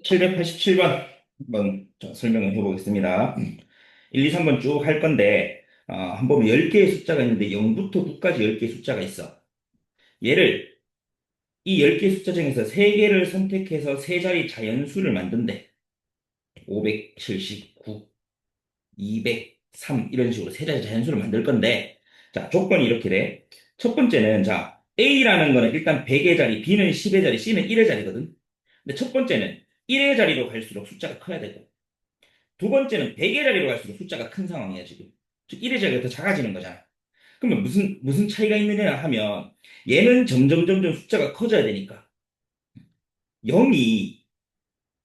787번 한번 저 설명을 해보겠습니다. 1, 2, 3번 쭉 할 건데 어, 한번 보면 10개의 숫자가 있는데 0부터 9까지 10개의 숫자가 있어. 얘를 이 10개의 숫자 중에서 3개를 선택해서 세 자리 자연수를 만든대. 579, 203 이런 식으로 세 자리 자연수를 만들 건데 자 조건이 이렇게 돼. 첫 번째는 자 A라는 거는 일단 100의 자리, B는 10의 자리, C는 1의 자리거든. 근데 첫 번째는 1의 자리로 갈수록 숫자가 커야 되고 두 번째는 100의 자리로 갈수록 숫자가 큰 상황이야 지금 즉 1의 자리가 더 작아지는 거잖아 그러면 무슨 무슨 차이가 있느냐 하면 얘는 점점 점점 숫자가 커져야 되니까 0이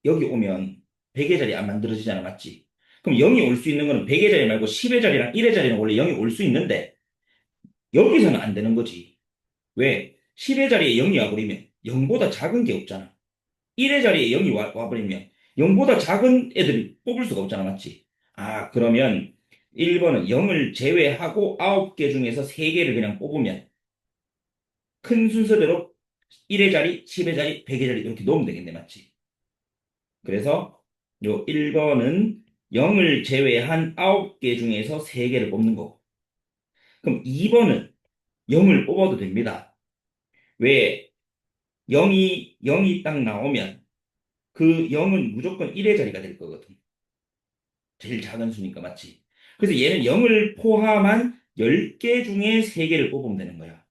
여기 오면 100의 자리 안 만들어지잖아 맞지? 그럼 0이 올 수 있는 거는 100의 자리 말고 10의 자리랑 1의 자리는 원래 0이 올 수 있는데 여기서는 안 되는 거지 왜? 10의 자리에 0이 와버리면 0보다 작은 게 없잖아 1의 자리에 0이 와, 와버리면 0보다 작은 애들이 뽑을 수가 없잖아, 맞지? 아, 그러면 1번은 0을 제외하고 9개 중에서 3개를 그냥 뽑으면 큰 순서대로 1의 자리, 10의 자리, 100의 자리 이렇게 놓으면 되겠네, 맞지? 그래서 요 1번은 0을 제외한 9개 중에서 3개를 뽑는 거고 그럼 2번은 0을 뽑아도 됩니다. 왜? 0이, 0이 딱 나오면 그 0은 무조건 1의 자리가 될 거거든. 제일 작은 수니까 맞지? 그래서 얘는 0을 포함한 10개 중에 3개를 뽑으면 되는 거야.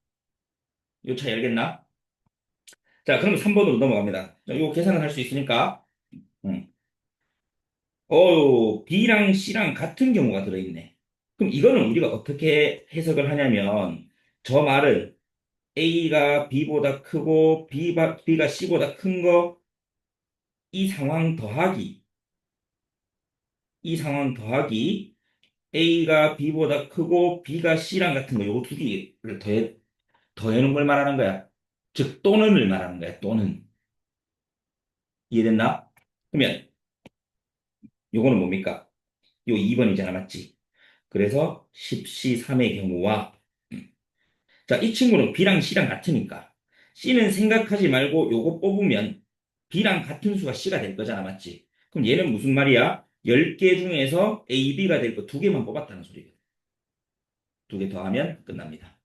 이 차이 알겠나? 자, 그러면 3번으로 넘어갑니다. 이거 계산을 할 수 있으니까. 음. 어, B랑 C랑 같은 경우가 들어있네. 그럼 이거는 우리가 어떻게 해석을 하냐면, 저 말은 A가 B보다 크고 B가, C보다 큰 거, 이 상황 더하기, 이 상황 더하기, A가 B보다 크고 B가 C랑 같은 거, 요거 두 개를 더해, 더해는 걸 말하는 거야. 즉, 또는을 말하는 거야, 또는. 이해됐나? 그러면, 요거는 뭡니까? 요 2번이잖아, 맞지? 그래서 10C 3의 경우와 자, 이 친구는 B랑 C랑 같으니까 C는 생각하지 말고 요거 뽑으면 B랑 같은 수가 C가 될 거잖아, 맞지? 그럼 얘는 무슨 말이야? 10개 중에서 A, B가 될 거 두 개만 뽑았다는 소리거든. 두 개 더하면 끝납니다.